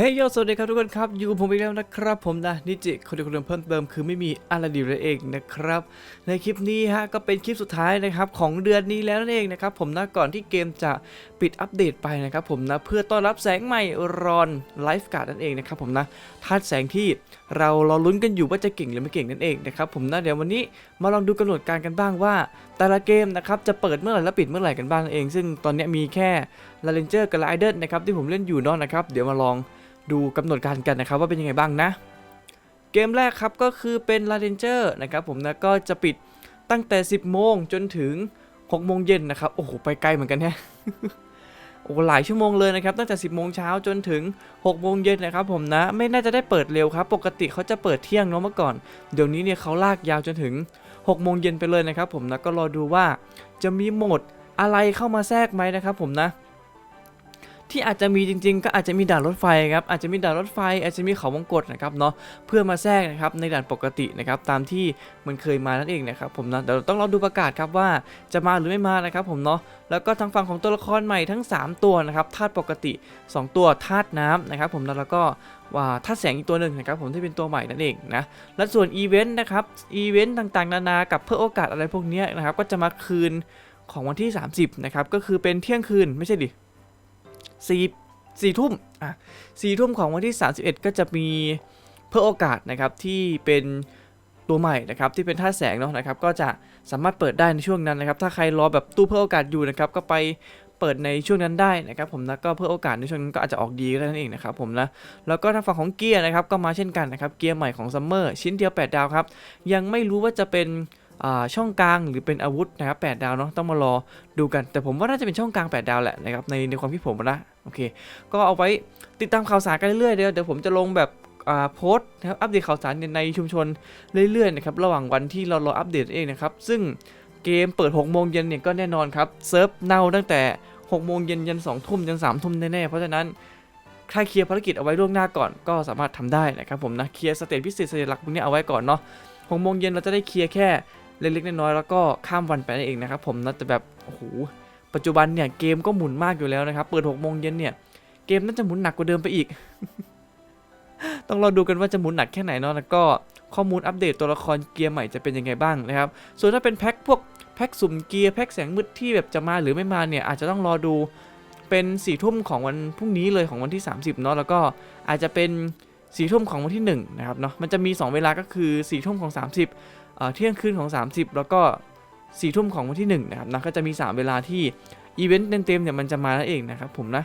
เฮ้ยโยสวัสดีครับทุกคนครับอยู่กับผมอีกแล้วนะครับผมนะนิจิคนเดียวคนเดิมเพิ่มเติมคือไม่มีอะไรดีเลยเองนะครับในคลิปนี้ฮะก็เป็นคลิปสุดท้ายนะครับของเดือนนี้แล้วนั่นเองนะครับผมนะก่อนที่เกมจะปิดอัปเดตไปนะครับผมนะเพื่อต้อนรับแสงใหม่รอนไลฟ์การ์ดนั่นเองนะครับผมนะธาตุแสงที่เรารอลุ้นกันอยู่ว่าจะเก่งหรือไม่เก่งนั่นเองนะครับผมนะเดี๋ยววันนี้มาลองดูกำหนดการกันบ้างว่า แต่ละเกมนะครับจะเปิดเมื่อไหร่และปิดเมื่อไหร่กันบ้างนั่นเอง ซึ่งตอนนี้มีแค่ลาเลนเจอร์กับไลเดอร์นะครับที่ผมเล่นอยู่นอนนะครับเดี๋ยวมาลอง ดูกำหนดการกันนะครับว่าเป็นยังไงบ้างนะ เกมแรกครับก็คือเป็น l a d e n g e r นะครับผมนะก็จะปิดตั้งแต่ 10 โมงจนถึง 6 โมงเย็นนะครับ โอ้โห ไปไกลเหมือนกันแฮะโอ้หลายชั่วโมงเลยนะครับ ตั้งแต่ 10 โมงเช้าจนถึง 6 โมงเย็นนะครับผมนะ ไม่น่าจะได้เปิดเร็วครับ ปกติเขาจะเปิดเที่ยงเนาะเมื่อก่อน เดี๋ยวนี้เนี่ยเขาลากยาวจนถึง 6 โมงเย็นไปเลยนะครับผมนะ ก็รอดูว่าจะมีโหมดอะไรเข้ามาแทรกไหมนะครับผมนะ ที่อาจจะมีจริง ๆ ก็อาจจะมีด่านรถไฟครับอาจจะมีด่านรถไฟ อาจจะมีเขาวงกตนะครับเนาะเพื่อมาแทรกนะครับในด่านปกตินะครับตามที่มันเคยมานั่นเองนะครับผมนะเดี๋ยวต้องรอดูประกาศครับว่าจะมาหรือไม่มานะครับผมเนาะแล้วก็ทางฝั่งของตัวละครใหม่ทั้ง 3 ตัวนะครับธาตุปกติ 2 ตัวธาตุน้ำนะครับผมนะแล้วก็ว่าธาตุแสงอีกตัวหนึ่งนะครับผมที่เป็นตัวใหม่นั่นเองนะและส่วนอีเวนต์นะครับอีเวนต์ต่างๆ นานากับเพื่อโอกาสอะไรพวกนี้นะครับก็จะมาคืนของวันที่ 30นะครับก็คือเป็นเที่ยงคืนไม่ใช่ดิ สี่สี่ทุ่มอะสี่ทุ่มของวันที่ 31 ก็จะมีเพื่อโอกาสนะครับที่เป็นตัวใหม่นะครับที่เป็นท่าแสงเนาะนะครับก็จะสามารถเปิดได้ในช่วงนั้นนะครับถ้าใครรอแบบตู้เพื่อโอกาสอยู่นะครับก็ไปเปิดในช่วงนั้นได้นะครับผมนะก็เพื่อโอกาสในช่วงนั้นก็อาจจะออกดีก็ได้นั่นเองนะครับผมนะแล้วก็ทางฝั่งของเกียร์นะครับก็มาเช่นกันนะครับเกียร์ใหม่ของซัมเมอร์ชิ้นเดียว 8 ดาวครับยังไม่รู้ว่าจะเป็น ช่องกลางหรือเป็นอาวุธนะครับ8ดาวเนาะต้องมารอดูกัน แต่ผมว่าน่าจะเป็นช่องกลาง 8 ดาวแหละนะครับในในความคิดผมนะโอเค ก็เอาไว้ติดตามข่าวสารกันเรื่อยๆเดี๋ยวเดี๋ยวผมจะลงแบบอ่าโพสต์นะครับอัปเดตข่าวสารในชุมชนเรื่อยๆนะครับระหว่างวันที่เรารออัปเดตเองนะครับซึ่งเกมเปิด6โมงเย็นเนี่ยก็แน่นอนครับเซิร์ฟเน่าตั้งแต่6โมงเย็นยัน2ทุ่มยัน3ทุ่มแน่ๆเพราะฉะนั้นใครเคลียร์ภารกิจเอาไว้ล่วงหน้าก่อนก็สามารถทำได้นะครับผมนะเคลียร์สเตจพิเศษสเตจหลักพวกนี้เอาไว้ก่อนเนาะ6โมงเย็นเราจะได้เคลียร์แค่ เล็กๆน้อยๆแล้วก็ข้ามวันไปนั่นเองนะครับผมนะแต่แบบโอ้โหปัจจุบันเนี่ยเกมก็หมุนมากอยู่แล้วนะครับ เปิด6โมงเย็นเนี่ยเกมน่าจะหมุนหนักกว่าเดิมไปอีก ต้องรอดูกันว่าจะหมุนหนักแค่ไหนเนาะแล้วก็ข้อมูลอัปเดตตัวละครเกียร์ใหม่จะเป็นยังไงบ้างนะครับ ส่วนถ้าเป็นแพ็คพวกแพ็คสุ่มเกียร์แพ็คแสงมืดที่แบบจะมาหรือไม่มาเนี่ยอาจจะต้องรอดูเป็น4ี่ทุ่มของวันพรุ่งนี้เลยของวันที่ 30เนาะแล้วก็อาจจะเป็น4ี่ทุ่มของวันที่1นะครับเนาะมันจะมี 2 เวลาก็คือ4ี่ทุ่มของ 30 เที่ยงคืนของ 30 แล้วก็4ี่ทุ่มของวันที่1นะครับนะก็จะมี 3 เวลาที่อีเวนต์เต็มๆเนี่ยมันจะมานั่นเองนะครับผมนะ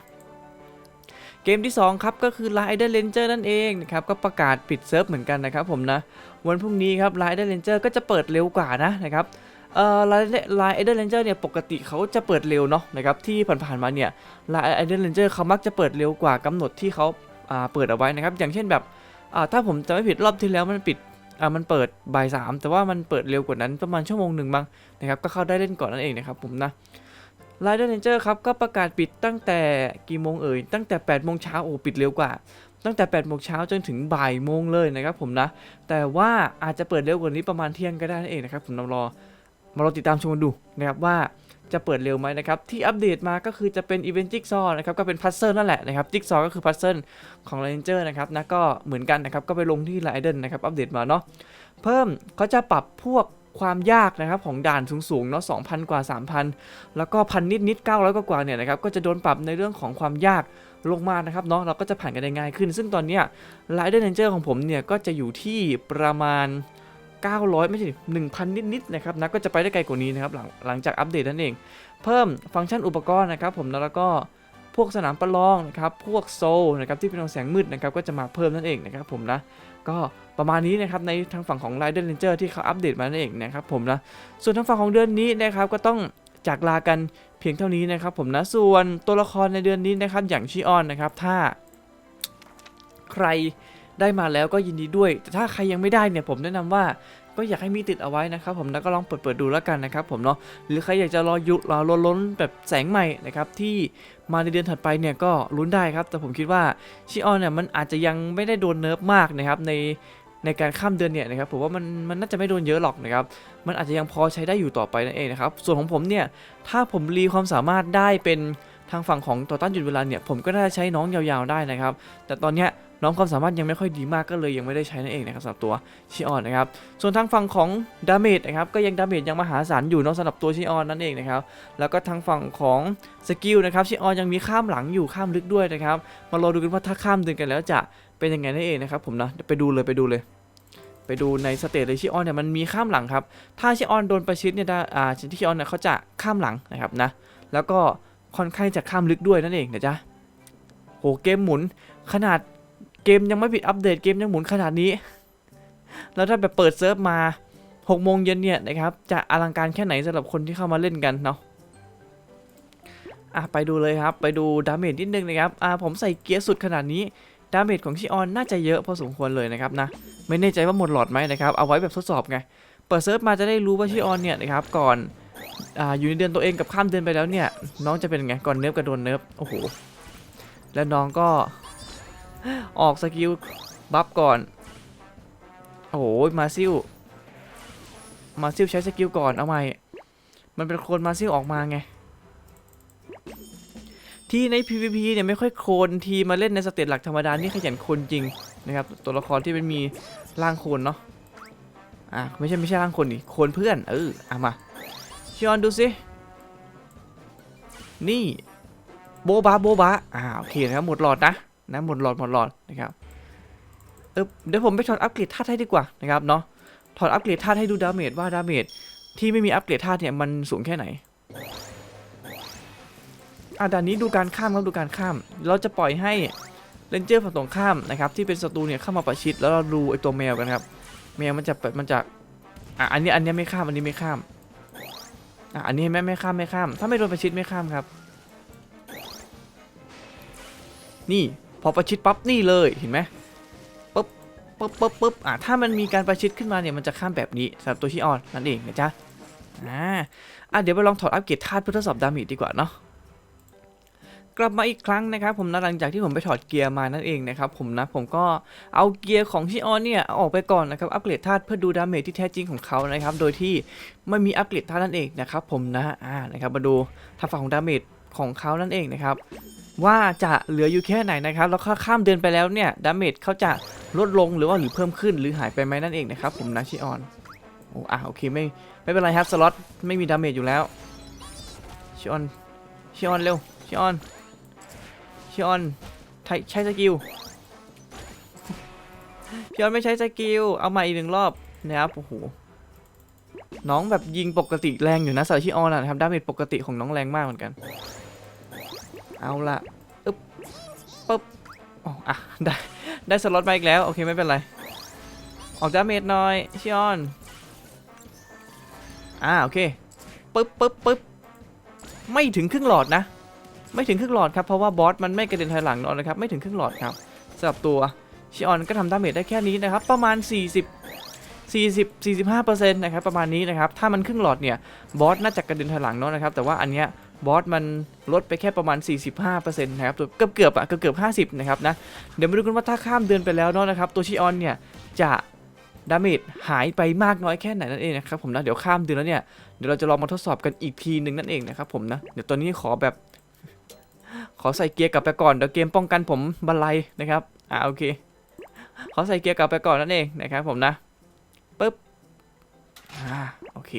เกมที่ 2 ครับก็คือ Rider Ranger นั่นเองนะครับก็ประกาศปิดเซิร์ฟเหมือนกันนะครับผมนะวันพรุ่งนี้ครับ Rider Ranger ก็จะเปิดเร็วกว่านะนะครับเอ่อ Rider Ranger เนี่ยปกติเขาจะเปิดเร็วเนาะนะครับที่ผ่านๆมาเนี่ย Rider Ranger เขามักจะเปิดเร็วกว่ากำหนดที่เขาอ่าเปิดเอาไว้นะครับอย่างเช่นแบบอ่าถ้าผมจะไม่ผิดรอบที่แล้วมันปิด อ่ามันเปิดบ่ายสามแต่ว่ามันเปิดเร็วกว่านั้นประมาณชั่วโมงหนึ่งบ้างนะครับก็เข้าได้เล่นก่อนนั่นเองนะครับผมนะ Rider Ranger ครับก็ประกาศปิดตั้งแต่กี่โมงเอ่ยตั้งแต่8โมงเช้าโอ้ปิดเร็วกว่า ตั้งแต่8โมงเช้าจนถึงบ่ายโมงเลยนะครับผมนะ แต่ว่าอาจจะเปิดเร็วกว่านี้ประมาณเที่ยงก็ได้นั่นเองนะครับผมนำรอมารอติดตามชมกันดูนะครับว่า จะเปิดเร็วไหมนะครับ ที่อัปเดตมาก็คือจะเป็นอีเวนต์จิ๊กซอนะครับ ก็เป็นพัซเซิลนั่นแหละนะครับ จิ๊กซอก็คือพัซเซิลของ Ranger นะครับนะก็เหมือนกันนะครับ ก็ไปลงที่ Rider นะครับ อัปเดตมาเนาะ เพิ่มเขาจะปรับพวกความยากนะครับของด่านสูงๆเนาะ2,000 กว่า 3,000 แล้วก็พันนิดนิดๆ900 กว่าๆเนี่ยนะครับ ก็จะโดนปรับในเรื่องของความยากลงมานะครับเนาะ เราก็จะผ่านกันได้ง่ายขึ้น ซึ่งตอนเนี้ย Rider Ranger ของผมเนี่ยก็จะอยู่ที่ประมาณ 900 ไม่ใช่1,000นิดๆนะครับนะก็จะไปได้ไกลกว่านี้นะครับหลังหลังจากอัปเดตนั่นเอง เพิ่มฟังก์ชันอุปกรณ์นะครับผมแล้วก็พวกสนามประลองนะครับพวกโซลนะครับที่เป็นแสงมืดนะครับก็จะมาเพิ่มนั่นเองนะครับผมนะก็ประมาณนี้นะครับในทางฝั่งของ Rider Ranger ที่เขาอัปเดตมานั่นเองนะครับผมนะส่วนทางฝั่งของเดือนนี้นะครับก็ต้องจากลากันเพียงเท่านี้นะครับผมนะส่วนตัวละครในเดือนนี้นะครับอย่างชิออนนะครับถ้าใคร ได้มาแล้วก็ยินดีด้วย แต่ถ้าใครยังไม่ได้เนี่ยผมแนะนำว่าก็อยากให้มีติดเอาไว้นะครับผมแล้วก็ลองเปิดเปิดดูแล้วกันนะครับผมเนาะหรือใครอยากจะรอยุรอล้นล้นแบบแสงใหม่นะครับที่มาในเดือนถัดไปเนี่ยก็ลุ้นได้ครับ แต่ผมคิดว่าชิออนเนี่ยมันอาจจะยังไม่ได้โดนเนิร์ฟมากนะครับในในการข้ามเดือนเนี่ยนะครับผมว่ามันมันน่าจะไม่โดนเยอะหรอกนะครับมันอาจจะยังพอใช้ได้อยู่ต่อไปนั่นเองนะครับส่วนของผมเนี่ยถ้าผมรีความสามารถได้เป็นทางฝั่งของต่อต้านหยุดเวลาเนี่ยผมก็น่าจะใช้น้องยาวๆได้นะครับ แต่ตอนเนี้ย น้องความสามารถยังไม่ค่อยดีมากก็เลยยังไม่ได้ใช้นั่นเองนะครับสำหรับตัวชิออนนะครับส่วนทางฝั่งของดาเมจนะครับก็ยังดาเมจยังมหาศาลอยู่เนอะสำหรับตัวชิออนนั่นเองนะครับแล้วก็ทางฝั่งของสกิลนะครับชิออนยังมีข้ามหลังอยู่ข้ามลึกด้วยนะครับมารอดูกันว่าถ้าข้ามดินกันแล้วจะเป็นยังไงนั่นเองนะครับผมนะไปดูเลยไปดูเลยไปดูในสเตจเลยชิออนเนี่ยมันมีข้ามหลังครับ ถ้าชิออนโดนประชิดเนี่ยได้อ่าที่ชิออนเนี่ยเขาจะข้ามหลังนะครับนะ แล้วก็ค่อนข้างจะข้ามลึกด้วยนั่นเองนะจ๊ะโหเกมหมุนขนาด เกมยังไม่ปิดอัปเดตเกมยังหมุนขนาดนี้ แล้วถ้าแบบเปิดเซิร์ฟมา6โมงเย็นเนี่ยนะครับจะอลังการแค่ไหนสำหรับคนที่เข้ามาเล่นกันเนาะอะไปดูเลยครับ ไปดูดาเมจนิดนึงนะครับอ่าผมใส่เกียร์สุดขนาดนี้ดาเมจของชิออนน่าจะเยอะพอสมควรเลยนะครับนะไม่แน่ใจว่าหมดหลอดไหมนะครับเอาไว้แบบทดสอบไงเปิดเซิร์ฟมาจะได้รู้ว่าชิออนเนี่ยนะครับก่อนอ่าอยู่ในเดือนตัวเองกับข้ามเดือนไปแล้วเนี่ยน้องจะเป็นไงก่อนเนิฟกับโดนเนิฟโอ้โหแล้วน้องก็ ออกสกิลบัฟก่อน โอ้โห มาซิลมาซิลใช้สกิลก่อน เอาใหม่ มันเป็นโคลนมาซิลออกมาไง ที่ใน PVP เนี่ยไม่ค่อยโคลนทีมาเล่นในสเตจหลักธรรมดา นี่ขยันโคลนจริงนะครับ ตัวละครที่มันมีร่างโคลนเนาะ อะไม่ใช่ไม่ใช่ร่างโคลนดิโคลนเพื่อน เออเอามาชิออนดูสิ นี่ โบบาโบบาอ่าโอเคนะครับหมดหลอดนะ นะหมดหลอดหมดหลอดนะครับเออเดี๋ยวผมไปถอดอัปเกรดธาตุให้ดีกว่านะครับเนาะถอดอัปเกรดธาตุให้ดูดาเมจว่าดาเมจที่ไม่มีอัปเกรดธาตุเนี่ยมันสูงแค่ไหนอะด่านนี้ดูการข้ามครับดูการข้าม เราจะปล่อยให้เลนเจอร์ฝั่งตรงข้ามนะครับที่เป็นศัตรูเนี่ยเข้ามาประชิดแล้วเราดูไอตัวแมวกันครับแมวมันจะมันจะอะอันนี้อันนี้ไม่ข้ามอันนี้ไม่ข้ามอะอันนี้ไม่ไม่ข้ามไม่ข้าม ถ้าไม่โดนประชิดไม่ข้ามครับ นี่ พอประชิดปั๊บนี่เลยเห็นไหมปุ๊บปุ๊บปุ๊บปุ๊บอะถ้ามันมีการประชิดขึ้นมาเนี่ยมันจะข้ามแบบนี้สำหรับตัวที่ออนนั่นเองนะจ๊ะอ่าอะเดี๋ยวไปลองถอดอัปเกรดธาตุเพื่อทดสอบดาเมจดีกว่าเนาะกลับมาอีกครั้งนะครับผมนะหลังจากที่ผมไปถอดเกียร์มานั่นเองนะครับผมนะผมก็เอาเกียร์ของที่ออนเนี่ยอออกไปก่อนนะครับอัปเกรดธาตุเพื่อดูดาเมจที่แท้จริงของเขานะครับโดยที่ไม่มีอัปเกรดธาตุนั่นเองนะครับผมนะอ่านะครับมาดูทางฝั่งของดาเมจของเขานั่นเองนะครับ ว่าจะเหลืออยู่แค่ไหนนะครับแล้วข้ามเดือนไปแล้วเนี่ยดาเมจเขาจะลดลงหรือว่าหรือเพิ่มขึ้นหรือหายไปไหมนั่นเองนะครับผมนะชิออนโอ้อะโอเคไม่ไม่เป็นไรครับสล็อตไม่มีดาเมจอยู่แล้วชิออนชิออนเร็วชิออนชิออนใช้สกิลชิออนไม่ใช้สกิลเอามาอีกหนึ่งรอบนะครับโอ้โหน้องแบบยิงปกติแรงอยู่นะสำหรับชิออนนะครับดาเมจปกติของน้องแรงมากเหมือนกัน เอาละ อ๋ออะได้ได้สล็อตมาอีกแล้ว โอเคไม่เป็นไร ออกดาเมจหน่อยชิออนอ่าโอเคปึ๊บปึ๊บปึ๊บไม่ถึงครึ่งหลอดนะ ไม่ถึงครึ่งหลอดครับ เพราะว่าบอสมันไม่กระเด็นถอยหลังเนอะนะครับ ไม่ถึงครึ่งหลอดครับสำหรับตัวชิออนก็ทำดาเมจได้แค่นี้นะครับ ประมาณ 40 40 45%นะครับประมาณนี้นะครับ ถ้ามันครึ่งหลอดเนี่ย บอสน่าจะกระเด็นถอยหลังเนอะนะครับ แต่ว่าอันเนี้ย บอสมันลดไปแค่ประมาณ 45%นะครับตัวเกือบเกือบอะเกือบเกือบ50 นะครับนะเดี๋ยวมาดูกันว่าถ้าข้ามเดือนไปแล้วเนาะนะครับตัวชิออนเนี่ยจะดาเมจหายไปมากน้อยแค่ไหนนั่นเองนะครับผมนะเดี๋ยวข้ามเดือนแล้วเนี่ยเดี๋ยวเราจะลองมาทดสอบกันอีกทีหนึ่งนั่นเองนะครับผมนะเดี๋ยวตอนนี้ขอแบบ ขอใส่เกียร์กลับไปก่อนเดี๋ยวเกมป้องกันผมบันไลนะครับอ่าโอเคขอใส่เกียร์กลับไปก่อนนั่นเองนะครับผมนะปึ๊บ อ่าโอเค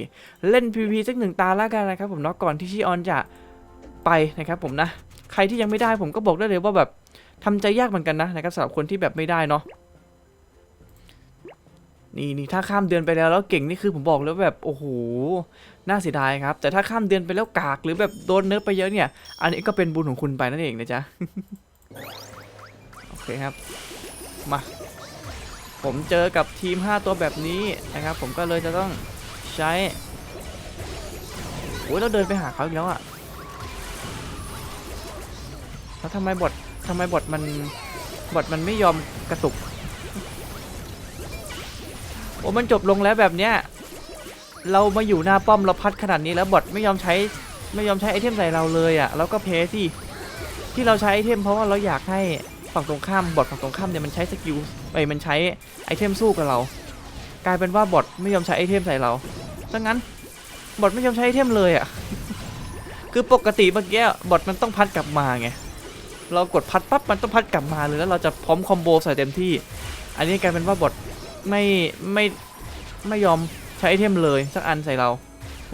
เล่น PVP สักหนึ่งตาแล้วกันนะครับผมเนาะก่อนที่ชิออนจะไปนะครับผมนะ ใครที่ยังไม่ได้ผมก็บอกได้เลยว่าแบบทำใจยากเหมือนกันนะนะครับสำหรับคนที่แบบไม่ได้เนาะนี่นี่ถ้าข้ามเดือนไปแล้วแล้วเก่งนี่คือผมบอกเลยว่าแบบโอ้โหน่าเสียดายครับ แต่ถ้าข้ามเดือนไปแล้วกากหรือแบบโดนเนิร์ฟไปเยอะเนี่ย อันนี้ก็เป็นบุญของคุณไปนั่นเองนะจ๊ะโอเคครับมา ผมเจอกับทีม 5 ตัวแบบนี้นะครับ ผมก็เลยจะต้องใช้โอ้ยเราเดินไปหาเขาอีกแล้วอะแล้วทำไมบททำไมบทมันบทมันไม่ยอมกระตุกโอ้มันจบลงแล้วแบบเนี้ยเรามาอยู่หน้าป้อมเราพัดขนาดนี้แล้วบอทไม่ยอมใช้ไม่ยอมใช้ไอเทมใส่เราเลยอะ่ะแล้วก็เพสิที่เราใช้ไอเทมเพราะว่าเราอยากให้ฝั่งตรงข้ามบอทฝั่งตรงข้ามเนี่ยมันใช้สกิล ไอ้ยมันใช้ไอเทมสู้กับเรา กลายเป็นว่าบอทไม่ยอมใช้ไอเทมใส่เราดังนั้นบอทไม่ยอมใช้ไอเทมเลยอะ่ะ คือปกติเมื่อกี้บอทมันต้องพัดกลับมาไง เรากดพัดปั๊บมันต้องพัดกลับมาเลยแล้วเราจะพร้อมคอมโบใส่เต็มที่ อันนี้กลายเป็นว่าบอทไม่ไม่ไม่ยอมใช้ไอเทมเลยสักอันใส่เรา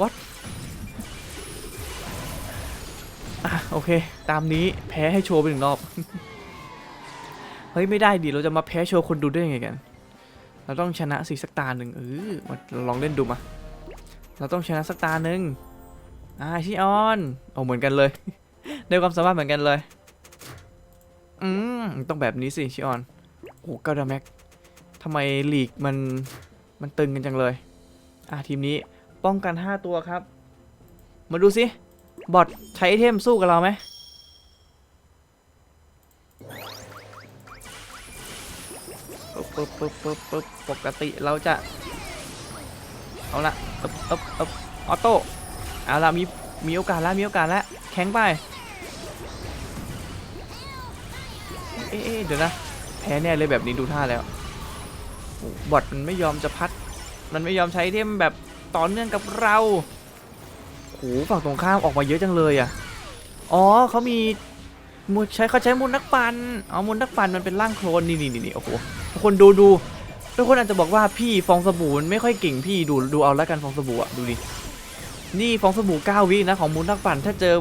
what อะโอเค ตามนี้แพ้ให้โชว์ไปหนึ่งรอบ เฮ้ยไม่ได้ดิเราจะมาแพ้โชว์คนดูได้ยังไงกัน เราต้องชนะสิสักตาหนึ่งเออมาลองเล่นดูมา เราต้องชนะสักตาหนึ่งอ่าชิออนเอาเหมือนกันเลยได้ความสามารถเหมือนกันเลย อืมต้องแบบนี้สิชิออน โอ้กาดาแม็กทำไมลีกมันมันตึงกันจังเลย อะทีมนี้ป้องกัน 5 ตัวครับ มาดูสิบอทใช้ไอเทมสู้กับเราไหม ปึ๊บปึ๊บปึ๊บปึ๊บปกติเราจะ เอาละอึ๊บอึ๊บอึ๊บออโต้เอาละมีมีโอกาสแล้วมีโอกาสแล้วแข็งไปเอ๊ะเดี๋ยวนะแพ้แน่เลยแบบนี้ดูท่าแล้วบอทมันไม่ยอมจะพัด มันไม่ยอมใช้เทมแบบต่อเนื่องกับเราโหฝั่งตรงข้ามออกมาเยอะจังเลยอะอ๋อเขามีมูลใช้เขาใช้มูลนักปั่นอ๋อมูลนักปั่นมันเป็นร่างโคลนนี่นี่นี่โอ้โห ทุกคนดูดูทุกคนอาจจะบอกว่าพี่ฟองสบู่มันไม่ค่อยเก่งพี่ดูดูเอาแล้วกันฟองสบู่อะดูดินี่ฟองสบู่9วินะของมูลนักปั่นถ้าเจอ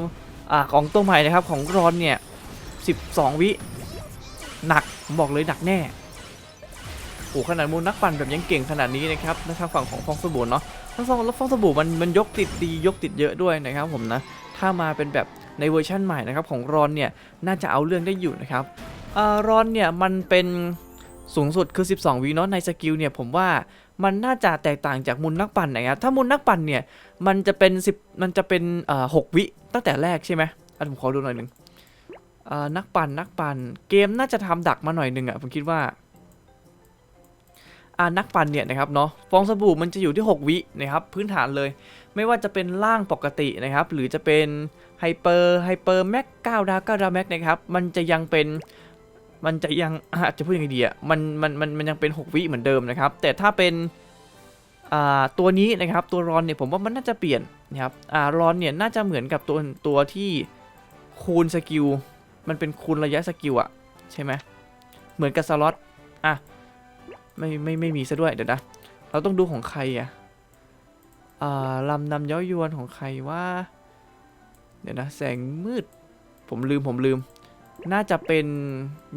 อ่าของตัวใหม่นะครับของรอนเนี่ย12 วิหนักผมบอกเลยหนักแน่โอ้ขนาดมูลนักปั่นแบบยังเก่งขนาดนี้นะครับในทางฝั่งของฟองสบู่เนาะทั้งฟองแล้วฟองสบู่มันมันยกติดดียกติดเยอะด้วยนะครับผมนะถ้ามาเป็นแบบในเวอร์ชั่นใหม่นะครับของรอนเนี่ยน่าจะเอาเรื่องได้อยู่นะครับอ่อรอนเนี่ยมันเป็น สูงสุดคือ 12 วิเนาะในสกิลเนี่ยผมว่ามันน่าจะแตกต่างจากมูลนักปั่นนะครับถ้ามูลนักปั่นเนี่ยมันจะเป็น 10 มันจะเป็นเอ่อ6วิตั้งแต่แรกใช่ไหมอะผมขอดูหน่อยหนึ่งเอ่อนักปั่นนักปั่นเกมน่าจะทำดักมาหน่อยหนึ่งอะผมคิดว่าอ่านักปั่นเนี่ยนะครับเนาะฟองสบู่มันจะอยู่ที่ 6 วินะครับพื้นฐานเลย ไม่ว่าจะเป็นล่างปกตินะครับ หรือจะเป็นไฮเปอร์ไฮเปอร์แม็ก9ดาว9ดาวแม็กนะครับ มันจะยังเป็น มันจะยังอาจจะพูดยังไงดีอะมันมันมันมันยังเป็น 6 วิเหมือนเดิมนะครับ แต่ถ้าเป็นตัวนี้นะครับตัวรอนเนี่ยผมว่ามันน่าจะเปลี่ยนนะครับอ่ารอนเนี่ยน่าจะเหมือนกับตัวตัวที่คูณสกิลมันเป็นคูณระยะสกิลอะใช่ไหมเหมือนกับสล็อตอะไม่ไม่ไม่มีซะด้วยเดี๋ยวนะเราต้องดูของใครอะอ่าลำนำย้ายวนของใครว่าเดี๋ยวนะแสงมืด ผมลืมผมลืม น่าจะเป็น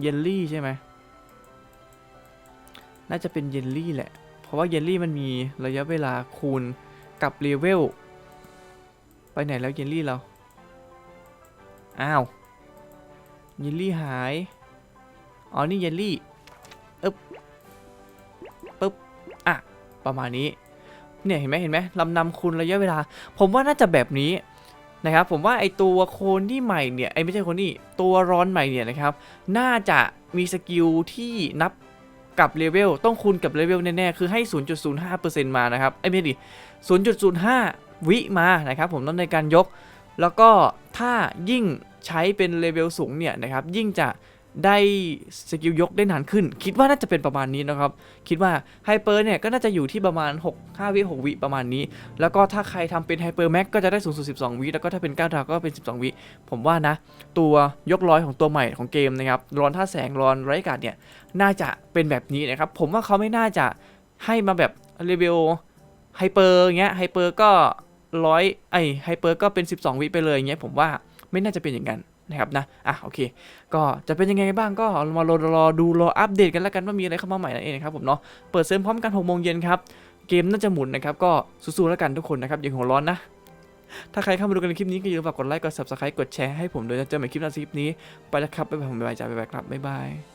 เยลลี่ใช่ไหม น่าจะเป็นเยลลี่แหละ เพราะว่าเยลลี่มันมีระยะเวลาคูณกับเลเวล ไปไหนแล้วเยลลี่เรา อ้าว เยลลี่หาย อ๋อ นี่เยลลี่ประมาณนี้ เนี่ยเห็นไหมเห็นไหมลำนำคูณระยะเวลา ผมว่าน่าจะแบบนี้ นะครับผมว่าไอตัวโคนี่ใหม่เนี่ยไอไม่ใช่โคนนี่ตัวร้อนใหม่เนี่ยนะครับน่าจะมีสกิลที่นับกับเลเวลต้องคูณกับเลเวลแน่ๆ คือให้ 0.05%มานะครับไอไม่ใช่ดิ 0.05 วิมานะครับผมต้องในการยก แล้วก็ถ้ายิ่งใช้เป็นเลเวลสูงเนี่ยนะครับยิ่งจะ ได้สกิลยกได้นานขึ้น คิดว่าน่าจะเป็นประมาณนี้นะครับ คิดว่าไฮเปอร์เนี่ยก็น่าจะอยู่ที่ประมาณ 6 5 วิ 6 วิประมาณนี้ แล้วก็ถ้าใครทำเป็นไฮเปอร์แม็กก็จะได้สูงสุด 12 วิ แล้วก็ถ้าเป็น9ดาวก็เป็น 12 วิ ผมว่านะ ตัวยกร้อยของตัวใหม่ของเกมนะครับร้อนท่าแสงร้อนไรกาดเนี่ยน่าจะเป็นแบบนี้นะครับ ผมว่าเขาไม่น่าจะให้มาแบบเลเวลไฮเปอร์เงี้ยไฮเปอร์ก็ร้อยไอไฮเปอร์ก็เป็น 12 วิไปเลยเงี้ยผมว่าไม่น่าจะเป็นอย่างนั้น นะครับนะ อะโอเค ก็จะเป็นยังไงบ้างก็มารอรอดูรออัปเดตกันแล้วกันว่ามีอะไรเข้ามาใหม่นั่นเองนะครับผมเนาะ เปิดเซิร์ฟพร้อมกัน6โมงเย็นครับ เกมน่าจะหมุนนะครับ ก็สู้ๆแล้วกันทุกคนนะครับอย่างหัวร้อนนะ ถ้าใครเข้ามาดูกันในคลิปนี้ก็อย่าลืมฝากกดไลค์ กด subscribe กดแชร์ให้ผมด้วยนะเจอกันใหม่คลิปหน้าคลิปนี้ ไปแล้วครับ บ๊ายบายผมบ๊ายบายจ้าบ๊ายบายครับบ๊ายบาย